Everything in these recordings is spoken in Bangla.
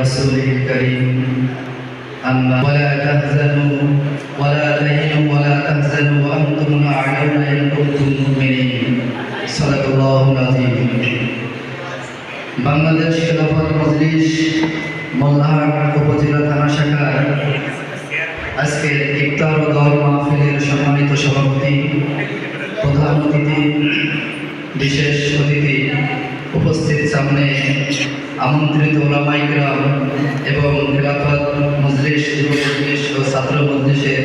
رسوله الكريم أما ولا تحزنوا ولا تهنوا ولا تحزنوا وأنتم الأعلون إن كنتم مؤمنين صدق الله العظيم বাংলাদেশ খেলাফত মজলিস মোল্লাহাট উপজেলা থানা শাখার আজকের ইফতার ও দল মাহফিলের সম্মানিত সভাপতি প্রধান অতিথি বিশেষ অতিথি উপস্থিত সামনে আমন্ত্রিত ওলামাইকরাম এবং খেলাফত মজলিস মজলিস ও ছাত্র মজলিসের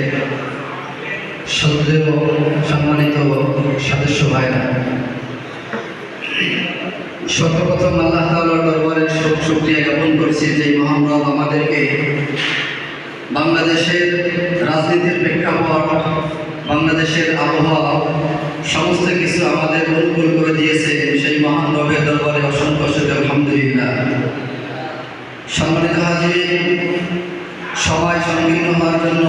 শ্রদ্ধেয় সম্মানিত সদস্য ভাইরা। সর্বপ্রথম আল্লাহ তাআলার দরবারে শোক শুকরিয়া জ্ঞাপন করছি যে মহান রব আমাদেরকে বাংলাদেশের রাজনীতির প্রেক্ষাপট, বাংলাদেশের আবহাওয়া সংকীর্ণ হওয়ার জন্য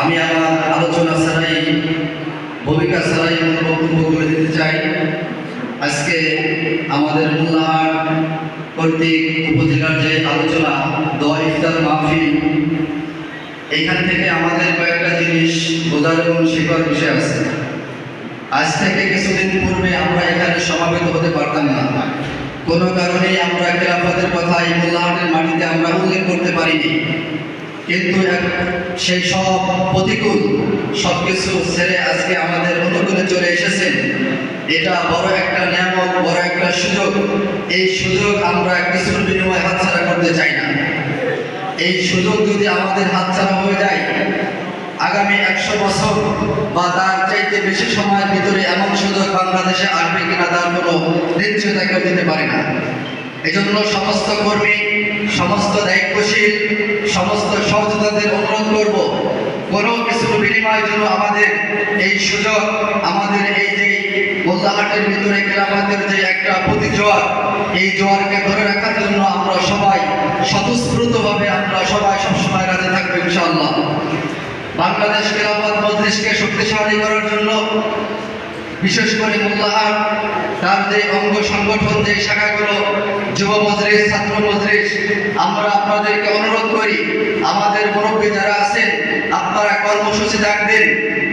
আমি আমার আলোচনা ছাড়াই, ভূমিকা ছাড়াই মূল বক্তব্য করে দিতে চাই। আজকে আমাদের মোল্লাহাট কর্তৃক উপজেলার যে আলোচনা, দোয়া ইফতার এইখান থেকে আমাদের কয়েকটা জিনিস বোঝার এবং শেখার বিষয় আছে। আজ থেকে কিছুদিন পূর্বে আমরা এখানে সমাবেত হতে পারতাম না। কোনো কারণে আমরা খেলাফতের কথা এই মোল্লাহাটের মাটিতে আমরা উল্লেখ করতে পারিনি। কিন্তু সেই সব প্রতিকূল সব কিছু ছেড়ে আজকে আমাদের অনুকূলে চলে এসেছেন এটা বড় একটা নিয়ামক বড় একটা সুযোগ। এই সুযোগ আমরা কিছুর বিনিময়ে হাতছাড়া করতে চাই না। এই সুযোগ যদি আমাদের হাতছাড়া হয়ে যায় আগামী একশো বছর বা তার চাইতে বেশি সময়ের ভিতরে এমন সুযোগ বাংলাদেশে আসবে কিনা তার কোনো নিশ্চয়তা কেউ দিতে পারে না। এজন্য সমস্ত কর্মী, সমস্ত দায়িত্বশীল, সমস্ত সহযোগীদের অনুরোধ করব, কোনো কিছুর বিনিময়ের জন্য আমাদের এই সুযোগ, আমাদের এই যে মোল্লাহাটের ভিতরে কেরামাতের যে একটা প্রতি জোয়ার এই জোয়ারকে ধরে রাখার জন্য আমরা সবাই স্বতঃস্ফূর্তভাবে আমরা সবাই সবসময় রাজি থাকব ইনশাআল্লাহ বাংলাদেশ খেলাফত মজলিসকে শক্তিশালী করার জন্য, বিশেষ করে মোল্লাহাট তার যে অঙ্গ সংগঠন, যে শাখাগুলো, যুব মজলিস, ছাত্র মজলিস, আমরা আপনাদেরকে অনুরোধ করি, আমাদের মুরব্বী যারা আছেন, আপনারা কর্মসূচি ডাক দিন,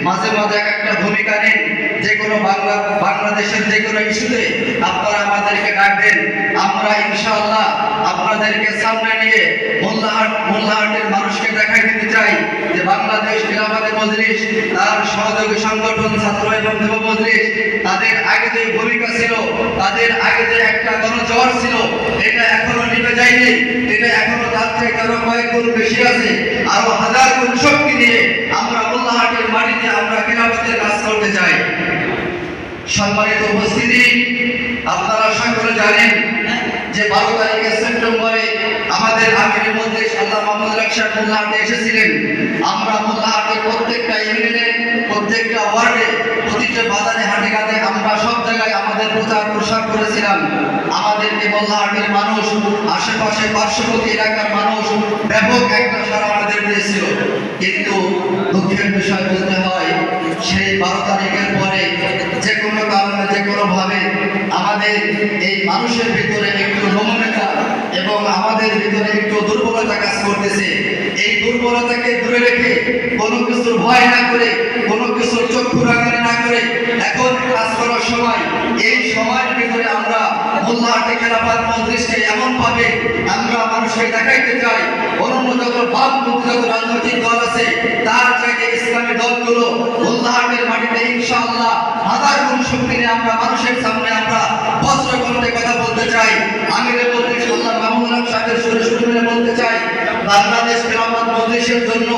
মাঝে মাঝে এক একটা ভূমিকা নিন, যে কোনো বাংলা, বাংলাদেশের যে কোনো ইস্যুতে আপনারা আমাদেরকে ডাক দেন। আমরা ইনশাআল্লাহ আপনাদেরকে সামনে নিয়ে মোল্লাহাট, মোল্লাহাটের মানুষকে দেখাই দিতে চাই। বাংলাদেশ খেলাফতে মজলিস, তার সহযোগী সংগঠন, ছাত্র এবং যুব মজলিস, তাদের আগে যে ভূমিকা ছিল, তাদের আগে যে একটা গণজ্বর ছিল, এটা এখনও নিভে যায়নি, এটা এখনও তার থেকে আরও কয়েক গুণ বেশি আছে। আরও হাজার গুণ শক্তি নিয়ে আমরা মোল্লাহাটের মাটিতে আমরা খেলাফতের কাজ করতে চাই। সম্মানিত উপস্থিতি, আপনারা সকলে জানেন যে বারো তারিখে সেপ্টেম্বরে আমাদের আমির মধ্যে আল্লাহ মোহাম্মদ রাকশাদ মোল্লাহাটে এসেছিলেন। আমরা মোল্লাহাটের প্রত্যেকটা ইউনিয়নে, প্রত্যেকটা ওয়ার্ডে, প্রতিটা বাজারে, হাটে, ঘাটে আমরা সব জায়গায় আমাদের প্রচার প্রসার করেছিলাম। আমাদেরকে মোল্লাহাটের মানুষ, আশেপাশে পার্শ্ববর্তী এলাকার মানুষ ব্যাপক একটা সারা আমাদের দিয়েছিল। কিন্তু দুঃখের বিষয় বলতে হয়, সেই বারো তারিখের পরে কোনোভাবে আমাদের এই মানুষের ভিতরে একটু নমনীয়তা এবং আমাদের ভিতরে একটু দুর্বলতা কাজ করতেছে। এই দুর্বলতাকে দূরে রেখে কোনো কিছুর ভয় না করে, কোনো কিছুর চক্ষু রাগানি না করে এখন কাজ করার সময়। এই সময়ের ভিতরে আমরা মোল্লাহাটে খেলাফাত মজলিসকে এমন ভাবে আমরা মানুষকে দেখাইতে চাই। অন্য যত ভাবমুক্ত যত রাজনৈতিক দল আছে, তার চাইতে ইসলামী দলগুলো মোল্লাহাটের মাটিতে ইনশাআল্লাহ হাজার গুণ শক্তি নিয়ে আমরা মানুষের সামনে আমরা বজ্র কণ্ঠে কথা বলতে চাই। আমিরের মধ্যে আল্লাহ মাহমুদ আলম সাহেবের সুরে সুরে বলতে চাই বাংলাদেশ খেলাফত মজলিসের জন্য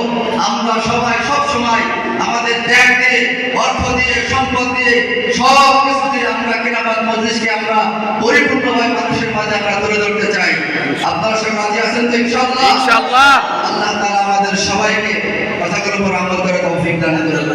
আমরা সবাই সব সময় আমাদের ত্যাগ দিয়ে অর্থ দিয়ে সম্পদ দিয়ে সব কিছু দিয়ে আমরা খেলাফত মজলিসকে আমরা পরিপূর্ণভাবে মানুষের মাঝে আমরা তুলে ধরতে চাই। আপনারা সব রাজি আছেন তো ইনশাআল্লাহ? ইনশাআল্লাহ। আল্লাহ তাআলা আমাদের সবাইকে কথাগুলোর উপর আমল করে তৌফিক দান করুন।